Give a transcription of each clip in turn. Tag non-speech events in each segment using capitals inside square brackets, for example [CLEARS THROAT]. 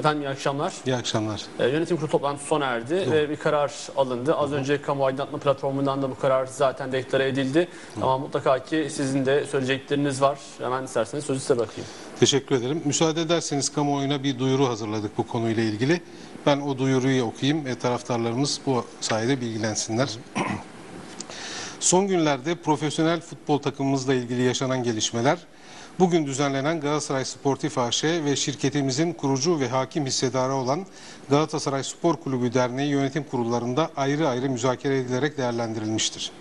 Efendim iyi akşamlar. İyi akşamlar. Ee, yönetim kurulu toplantısı sona erdi ve bir karar alındı. Az önce kamu aydınlatma platformundan da bu karar zaten deklare edildi. Ama mutlaka ki sizin de söyleyecekleriniz var. Hemen isterseniz sözü size bırakayım. Teşekkür ederim. Müsaade ederseniz kamuoyuna bir duyuru hazırladık bu konuyla ilgili. Ben o duyuruyu okuyayım ve taraftarlarımız bu sayede bilgilensinler. [CLEARS THROAT] Son günlerde profesyonel futbol takımımızla ilgili yaşanan gelişmeler, bugün düzenlenen Galatasaray Sportif AŞ ve şirketimizin kurucu ve hakim hissedarı olan Galatasaray Spor Kulübü Derneği yönetim kurullarında ayrı ayrı müzakere edilerek değerlendirilmiştir.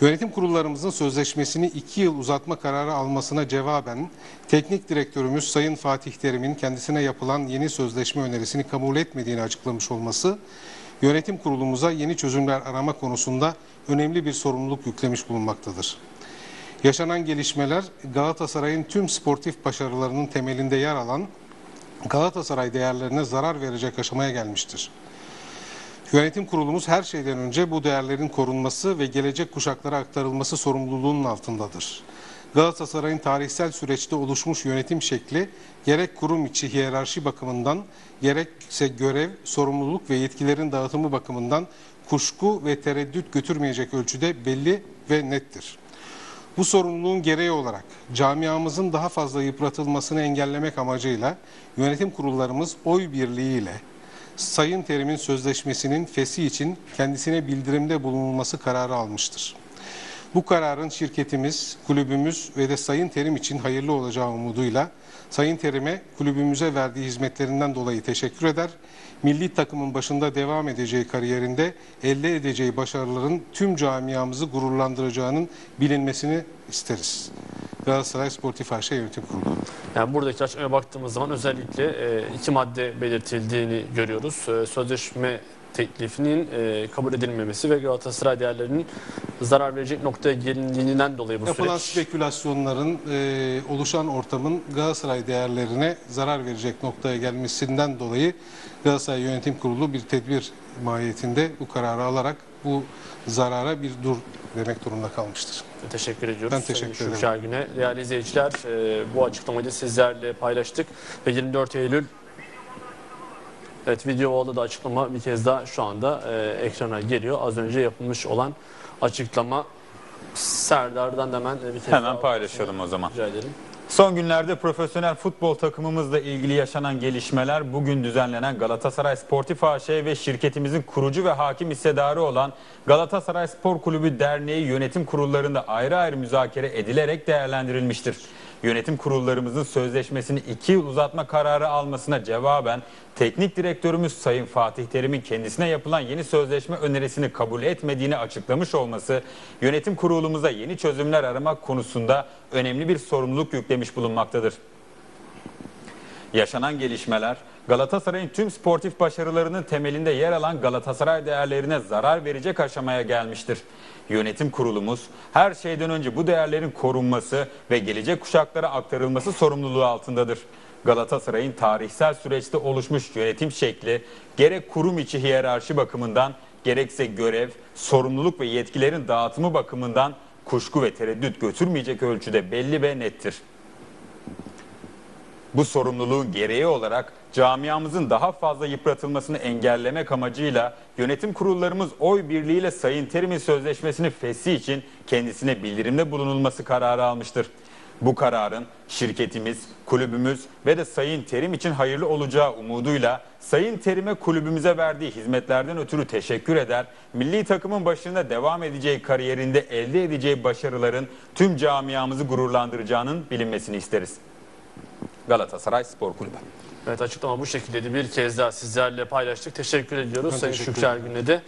Yönetim kurullarımızın sözleşmesini 2 yıl uzatma kararı almasına cevaben teknik direktörümüz Sayın Fatih Terim'in kendisine yapılan yeni sözleşme önerisini kabul etmediğini açıklamış olması yönetim kurulumuza yeni çözümler arama konusunda önemli bir sorumluluk yüklemiş bulunmaktadır. Yaşanan gelişmeler Galatasaray'ın tüm sportif başarılarının temelinde yer alan Galatasaray değerlerine zarar verecek aşamaya gelmiştir. Yönetim kurulumuz her şeyden önce bu değerlerin korunması ve gelecek kuşaklara aktarılması sorumluluğunun altındadır. Galatasaray'ın tarihsel süreçte oluşmuş yönetim şekli gerek kurum içi hiyerarşi bakımından gerekse görev, sorumluluk ve yetkilerin dağıtımı bakımından kuşku ve tereddüt götürmeyecek ölçüde belli ve nettir. Bu sorumluluğun gereği olarak camiamızın daha fazla yıpratılmasını engellemek amacıyla yönetim kurullarımız oy birliğiyle Sayın Terim'in sözleşmesinin fesi için kendisine bildirimde bulunulması kararı almıştır. Bu kararın şirketimiz, kulübümüz ve de Sayın Terim için hayırlı olacağı umuduyla Sayın Terim'e kulübümüze verdiği hizmetlerinden dolayı teşekkür eder. Milli takımın başında devam edeceği kariyerinde elde edeceği başarıların tüm camiamızı gururlandıracağının bilinmesini isteriz. Galatasaray Sportif AŞ Yönetim Kurulu. Yani buradaki açıklamaya baktığımız zaman özellikle e, iki madde belirtildiğini görüyoruz. E, sözleşme teklifinin e, kabul edilmemesi ve Galatasaray değerlerinin zarar verecek noktaya gelindiğinden dolayı bu Yapılan süreç. spekülasyonların e, oluşan ortamın Galatasaray değerlerine zarar verecek noktaya gelmesinden dolayı Galatasaray Yönetim Kurulu bir tedbir mahiyetinde bu kararı alarak bu zarara bir dur demek durumunda kalmıştır. Teşekkür ediyoruz. Ben teşekkür Sayın ederim. Şükür Güne. Değerli izleyiciler e, bu açıklamayı sizlerle paylaştık ve 24 Eylül Evet video oldu da açıklama bir kez daha şu anda e, ekrana geliyor. Az önce yapılmış olan açıklama Serdar'dan da hemen e, bir kez Hemen daha paylaşalım o zaman. rica edelim. Son günlerde profesyonel futbol takımımızla ilgili yaşanan gelişmeler bugün düzenlenen Galatasaray Sportif AŞ ve şirketimizin kurucu ve hakim hissedarı olan Galatasaray Spor Kulübü Derneği yönetim kurullarında ayrı ayrı müzakere edilerek değerlendirilmiştir. Yönetim kurullarımızın sözleşmesini 2 yıl uzatma kararı almasına cevaben teknik direktörümüz Sayın Fatih Terim'in kendisine yapılan yeni sözleşme önerisini kabul etmediğini açıklamış olması yönetim kurulumuza yeni çözümler aramak konusunda önemli bir sorumluluk yüklemiş bulunmaktadır. Yaşanan gelişmeler Galatasaray'ın tüm sportif başarılarının temelinde yer alan Galatasaray değerlerine zarar verecek aşamaya gelmiştir. Yönetim kurulumuz her şeyden önce bu değerlerin korunması ve gelecek kuşaklara aktarılması sorumluluğu altındadır. Galatasaray'ın tarihsel süreçte oluşmuş yönetim şekli gerek kurum içi hiyerarşi bakımından gerekse görev, sorumluluk ve yetkilerin dağıtımı bakımından kuşku ve tereddüt götürmeyecek ölçüde belli ve nettir. Bu sorumluluğun gereği olarak camiamızın daha fazla yıpratılmasını engellemek amacıyla yönetim kurullarımız oy birliğiyle Sayın Terim'in sözleşmesini fesih için kendisine bildirimde bulunulması kararı almıştır. Bu kararın şirketimiz, kulübümüz ve de Sayın Terim için hayırlı olacağı umuduyla Sayın Terim'e kulübümüze verdiği hizmetlerden ötürü teşekkür eder. Milli takımın başında devam edeceği kariyerinde elde edeceği başarıların tüm camiamızı gururlandıracağının bilinmesini isteriz. Galatasaray Spor Kulübü. Evet açıklama bu şekildeydi. Bir kez daha sizlerle paylaştık. Teşekkür ediyoruz Ben Sayın teşekkür Şükür Ergün'le de.